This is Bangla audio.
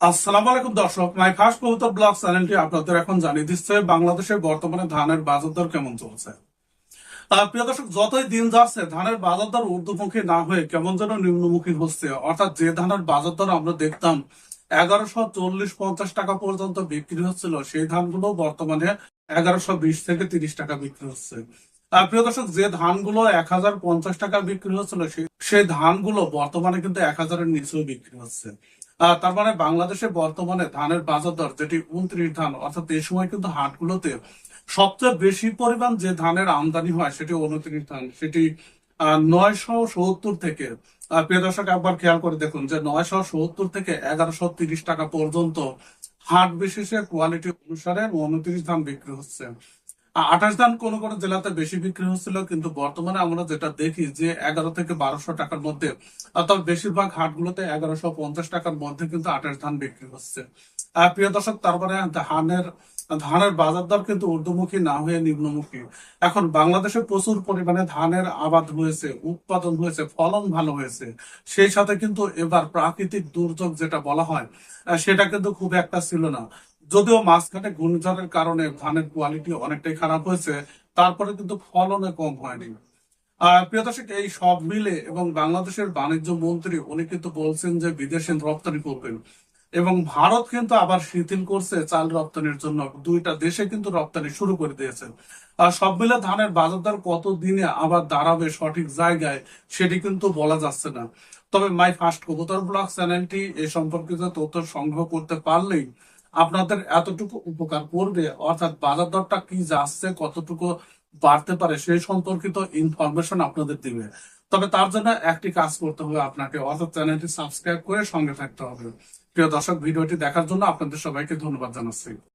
আসসালামু আলাইকুম দর্শক, মাই ফার্স্ট কবুতর ব্লগ চ্যানেলটি আপনাদের এখন জানিয়ে দিচ্ছে, বাংলাদেশের বর্তমানে ধানের বাজার দর কেমন চলছে? প্রিয় দর্শক, যতই দিন যাচ্ছে, ধানের বাজার দর ঊর্ধ্বমুখী না হয়ে কেমন যেন নিম্নমুখী হচ্ছে। অর্থাৎ যে ধানের বাজার দর আমরা দেখতাম, এগারোশো চল্লিশ পঞ্চাশ টাকা পর্যন্ত বিক্রি হচ্ছিল, সেই ধানগুলো বর্তমানে এগারোশো বিশ থেকে তিরিশ টাকা বিক্রি হচ্ছে। প্রিয় দর্শক, যে ধানগুলো এক হাজার পঞ্চাশ টাকা বিক্রি হচ্ছিল সেই- ধানগুলো বর্তমানে কিন্তু এক হাজারের নিচেও বিক্রি হচ্ছে। তার মানে বাংলাদেশে বর্তমানে ধানের বাজার দর, যেটি উনত্রিশ ধান, অর্থাৎ এই সময় কিন্তু হাটগুলোতে সবচেয়ে বেশি পরিমাণ যে ধানের আমদানি হয়, সেটি উনত্রিশ ধান, সেটি নয়শো সত্তর থেকে প্রিয় দর্শক, একবার খেয়াল করে দেখুন যে নয়শো সত্তর থেকে এগারোশো তিরিশ টাকা পর্যন্ত হাট বিশেষে কোয়ালিটি অনুসারে উনত্রিশ ধান বিক্রি হচ্ছে। আঠাশ ধান কোন কোন জেলাতে বেশি বিক্রি হচ্ছিল, কিন্তু বর্তমানে আমরা যেটা দেখি যে এগারো থেকে বারোশো টাকার মধ্যে, অর্থাৎ বেশিরভাগ হাটগুলোতে এগারোশো পঞ্চাশ টাকার মধ্যে কিন্তু আঠাশ ধান বিক্রি হচ্ছে। প্রিয় দর্শক, তারপরে ধানের ধানের বাজার দর কিন্তু ঊর্ধ্বমুখী না হয়ে নিম্নমুখী। এখন বাংলাদেশে প্রচুর পরিমাণে ধানের আবাদ হয়েছে, উৎপাদন হয়েছে, ফলন ভালো হয়েছে। সেই সাথে কিন্তু এবার প্রাকৃতিক দুর্যোগ যেটা বলা হয় সেটা কিন্তু খুব একটা ছিল না। যদিও মাঝখানে ঘূর্ণিঝড়ের কারণে ধানের কোয়ালিটি অনেকটাই খারাপ হয়েছে, তারপরে কিন্তু ফলনে কম হয়নি। এই সব মিলে এবং বাংলাদেশের বাণিজ্য মন্ত্রী, উনি কিন্তু বলছেন যে বিদেশে রপ্তানি করবেন। এবং ভারত কিন্তু আবার শিথিল করছে চাল রপ্তানির জন্য। দুইটা দেশে কিন্তু রপ্তানি শুরু করে দিয়েছে আর সব মিলে ধানের বাজার দর কত দিনে আবার দাঁড়াবে সঠিক জায়গায় সেটি কিন্তু বলা যাচ্ছে না। তবে মাই ফার্স্ট কবুতর ব্লগ চ্যানেলটি এ সম্পর্কিত তথ্য সংগ্রহ করতে পারলেই আপনাদের এতটুকু উপকার করবে, অর্থাৎ বাজার দরটা কি যাচ্ছে, কতটুকু বাড়তে পারে সেই সম্পর্কিত ইনফরমেশন আপনাদের দিবে। তবে তার জন্য একটি কাজ করতে হবে আপনাকে, অর্থাৎ চ্যানেলটি সাবস্ক্রাইব করে সঙ্গে থাকতে হবে। প্রিয় দর্শক, ভিডিওটি দেখার জন্য আপনাদের সবাইকে ধন্যবাদ জানাচ্ছি।